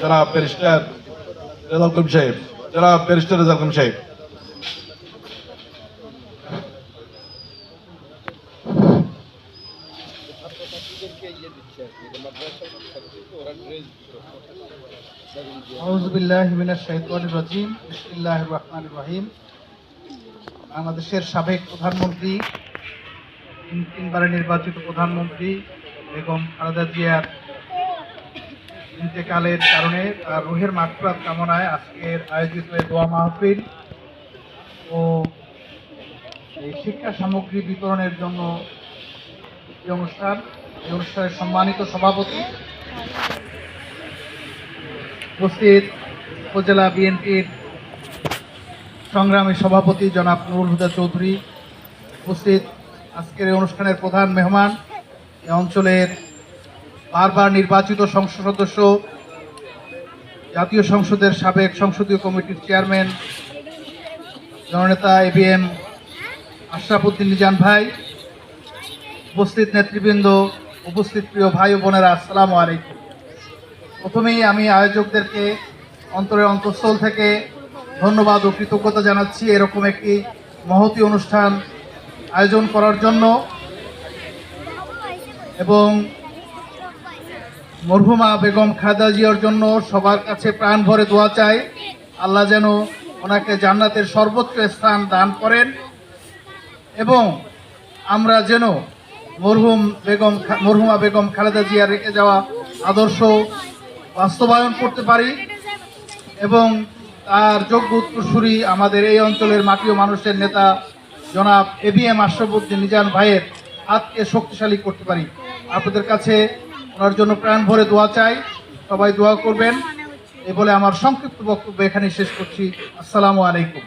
জনাব ব্যারিস্টার রেজাল করিম সাহেব, জনাব ব্যারিস্টার রেজাল করিম সাহেব। বাংলাদেশের সাবেক প্রধানমন্ত্রী তিন নির্বাচিত প্রধানমন্ত্রী বেগম খালেদা জিয়ার ইন্তেকালের কারণে তার রুহের মাগফিরাত কামনায় আজকের আয়োজিত দোয়া মাহফিল ও এই শিক্ষা সামগ্রী বিতরণের জন্য এই অনুষ্ঠান, এই অনুষ্ঠানের সম্মানিত সভাপতি উপস্থিত উপজেলা বিএনপির সংগ্রামী সভাপতি জনাব নুরুল হুদা চৌধুরী, উপস্থিত আজকের অনুষ্ঠানের প্রধান মেহমান, এই অঞ্চলের বারবার নির্বাচিত সংসদ সদস্য, জাতীয় সংসদের সাবেক সংসদীয় কমিটির চেয়ারম্যান, জননেতা এ বি এম আশরাফুদ্দিন নিজান ভাই, উপস্থিত নেতৃবৃন্দ, উপস্থিত প্রিয় ভাই ও বোনেরা, আসসালামু আলাইকুম। প্রথমেই আমি আয়োজকদেরকে অন্তরের অন্তঃস্থল থেকে ধন্যবাদ ও কৃতজ্ঞতা জানাচ্ছি এরকম একটি মহতি অনুষ্ঠান আয়োজন করার জন্য এবং মরহুমা বেগম খালেদা জিয়ার জন্য সবার কাছে প্রাণ ভরে দোয়া চাই। আল্লাহ যেন ওনাকে জান্নাতের সর্বোচ্চ স্থান দান করেন এবং আমরা যেন মরহুম বেগম মরহুমা বেগম খালেদা জিয়া রেখে যাওয়া আদর্শ বাস্তবায়ন করতে পারি এবং তার যোগ্য উত্তরসূরি আমাদের এই অঞ্চলের মাটি ও মানুষের নেতা জনাব এ বি এম আশরফুদ্দিন নিজান ভাইয়ের হাতকে শক্তিশালী করতে পারি। আপনাদের কাছে ওনার জন্য প্রাণ ভরে দোয়া চাই। সবাই দোয়া করবেন। এই বলে আমার সংক্ষিপ্ত বক্তব্য এখানে শেষ করছি। আসসালামু আলাইকুম।